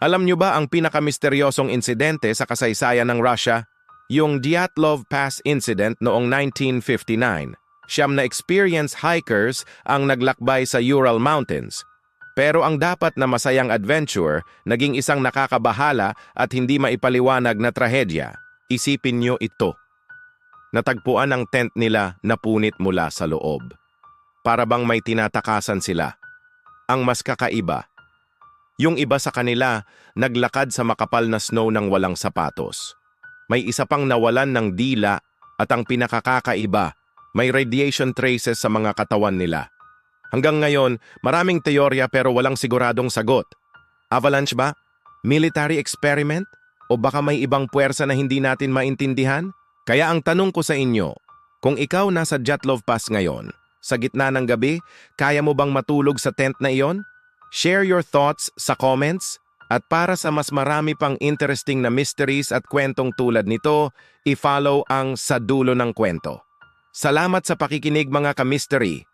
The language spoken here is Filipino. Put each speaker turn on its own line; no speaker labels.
Alam nyo ba ang pinakamisteryosong insidente sa kasaysayan ng Russia? Yung Dyatlov Pass Incident noong 1959. Siyam na experienced hikers ang naglakbay sa Ural Mountains. Pero ang dapat na masayang adventure, naging isang nakakabahala at hindi maipaliwanag na trahedya. Isipin nyo ito. Natagpuan ang tent nila na punit mula sa loob. Para bang may tinatakasan sila. Ang mas kakaiba, yung iba sa kanila, naglakad sa makapal na snow ng walang sapatos. May isa pang nawalan ng dila at ang pinakakakaiba, may radiation traces sa mga katawan nila. Hanggang ngayon, maraming teorya pero walang siguradong sagot. Avalanche ba? Military experiment? O baka may ibang puwersa na hindi natin maintindihan? Kaya ang tanong ko sa inyo, kung ikaw nasa Jatlov Pass ngayon, sa gitna ng gabi, kaya mo bang matulog sa tent na iyon? Share your thoughts sa comments at para sa mas marami pang interesting na mysteries at kwentong tulad nito, i-follow ang Sa Dulo ng Kwento. Salamat sa pakikinig mga ka-mystery.